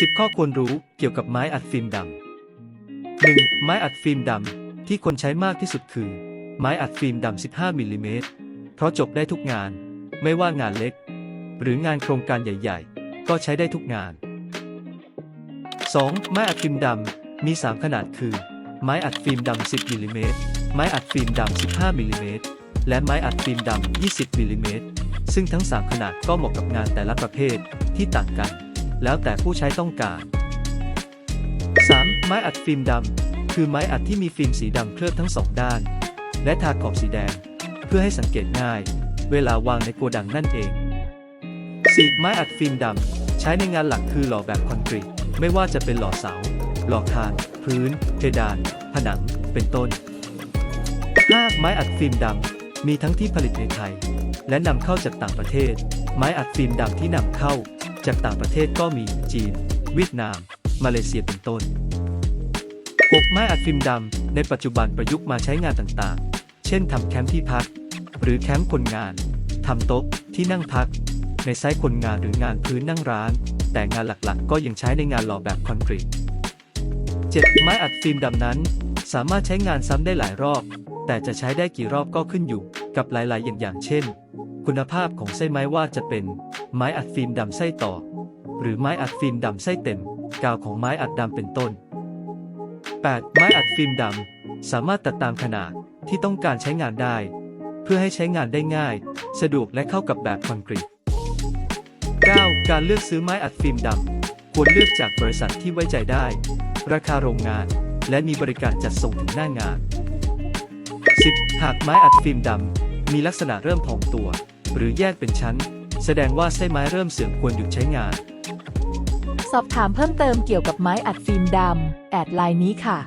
10 ข้อควรรู้เกี่ยวกับไม้อัดฟิล์มดำ 1. ไม้อัดฟิล์มดำ ที่คนใช้มากที่สุดคือ ไม้อัดฟิล์มดำ 15 มิลลิเมตร เพราะจบได้ทุกงาน ไม่ว่างานเล็ก หรืองานโครงการใหญ่ ๆ ก็ใช้ได้ทุกงาน 2. ไม้อัดฟิล์มดำ มี 3 ขนาดคือ ไม้อัดฟิล์มดำ 10 มิลลิเมตร ไม้อัดฟิล์มดำ 15 มิลลิเมตร และไม้อัดฟิล์มดำ 20 มิลลิเมตร ซึ่งทั้ง 3 ขนาดก็เหมาะกับงานแต่ละประเภทที่ต่างกัน แล้วแต่ผู้ใช้ต้องการ 3. ไม้อัดฟิล์มดำ คือไม้อัดที่มีฟิล์มสีดำเคลือบทั้งสองด้าน และทาขอบสีแดง เพื่อให้สังเกตง่าย เวลาวางในโกดังนั่นเอง 4. ไม้อัดฟิล์มดำ ใช้ในงานหลักคือหล่อแบบคอนกรีต ไม่ว่าจะเป็นหล่อเสา หล่อคาน พื้น เพดาน ผนัง เป็นต้น 5. ไม้อัดฟิล์มดำ มีทั้งที่ผลิตในไทย และนำเข้าจากต่างประเทศ ไม้อัดฟิล์มดำที่นำเข้า จากต่างประเทศก็มีจีน เวียดนาม มาเลเซียเป็นต้น 6. ไม้อัดฟิล์มดำ ในปัจจุบันประยุกต์มาใช้งานต่างๆ เช่นทำแคมป์ที่พัก หรือแคมป์คนงานทำโต๊ะที่นั่งพัก ในไซต์คนงานหรืองานพื้นนั่งร้าน แต่งานหลักๆ ก็ยังใช้ในงานหล่อแบบคอนกรีต 7. ไม้อัดฟิล์มดำนั้น สามารถใช้งานซ้ำได้หลายรอบ แต่จะใช้ได้กี่รอบก็ขึ้นอยู่กับหลายๆ อย่างอย่างเช่น คุณภาพของไส้ไม้ว่าจะเป็น ไม้อัดฟิล์มดำไส้ต่อ หรือไม้อัดฟิล์มดำไส้เต็ม กาวของไม้อัดดำเป็นต้น 8. ไม้อัดฟิล์มดำ สามารถตัดตามขนาดที่ต้องการใช้งานได้ เพื่อให้ใช้งานได้ง่าย สะดวกและเข้ากับแบบคอนกรีต 9. การเลือกซื้อไม้อัดฟิล์มดำ ควรเลือกจากบริษัทที่ไว้ใจได้ ราคาโรงงาน และมีบริการจัดส่งถึงหน้างาน 10. หากไม้อัดฟิล์มดำ มีลักษณะเริ่มพองตัว หรือแยกเป็นชั้น แสดงว่าไส้ไม้เริ่มเสื่อมควรหยุดใช้งาน สอบถามเพิ่มเติมเกี่ยวกับไม้อัดฟิล์มดำแอดไลน์นี้ค่ะ